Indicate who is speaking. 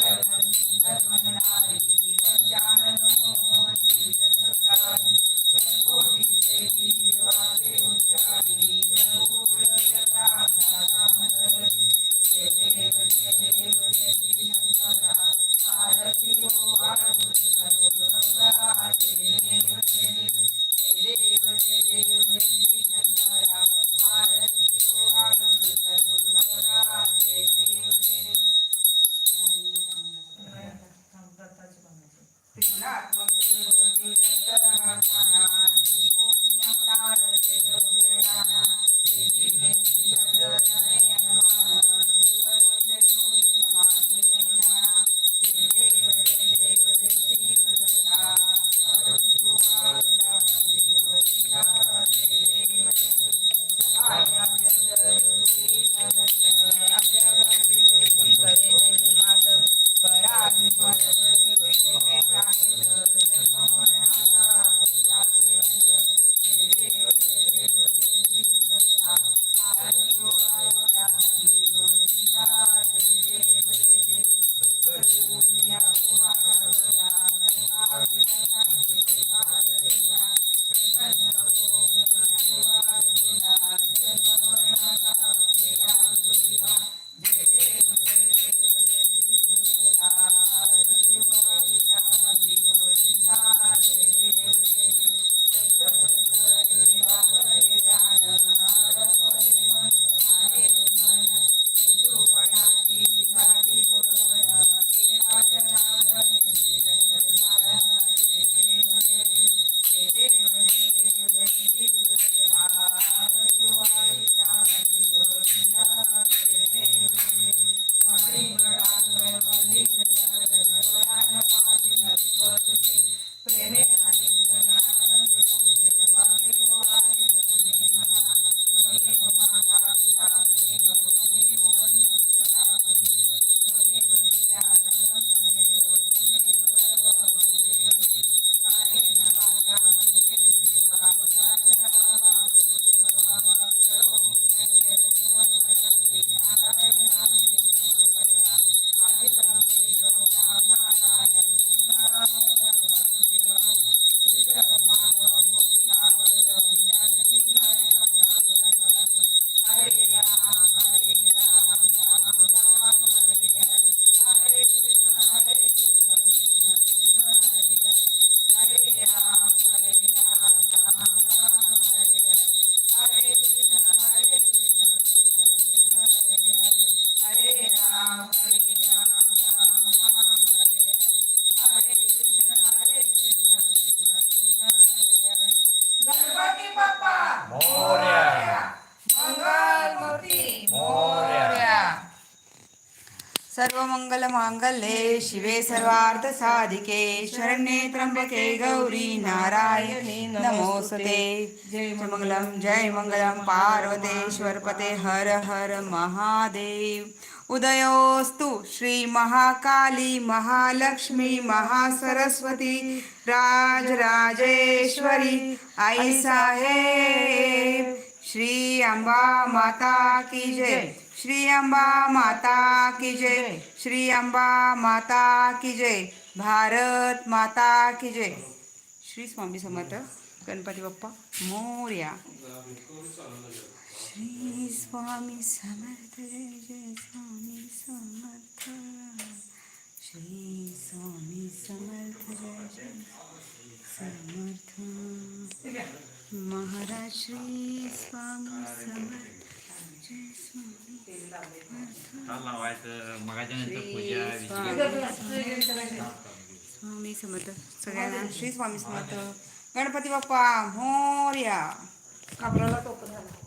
Speaker 1: Thank you. सर्वमङ्गलमाङ्गल्ये शिवे सर्वार्थ साधिके शरण्ये त्र्यंबके गौरी नारायणी नमोस्ते जय मंगलम जय मङ्गलं पार्वतेश्वरपते हर हर महादेव। उदयोस्तु श्री महाकाली महालक्ष्मी महासरस्वती राजराजेश्वरी आई साहेब श्री अंबा माता की जय। श्री अंबा माता की जय। श्री अंबा माता की जय। भारत माता की जय। श्री स्वामी समर्थ गणपती बाप्पा मोर्या। श्री स्वामी समर्थ जय जय स्वामी समर्थ श्री स्वामी समर्थ जय जय समर्थ महाराज श्री स्वामी समर्थ जय स्वामी समर्थ सगळ्यांना श्री स्वामी समर्थ गणपती बाप्पा मोर्या
Speaker 2: कापराला टोपण झालं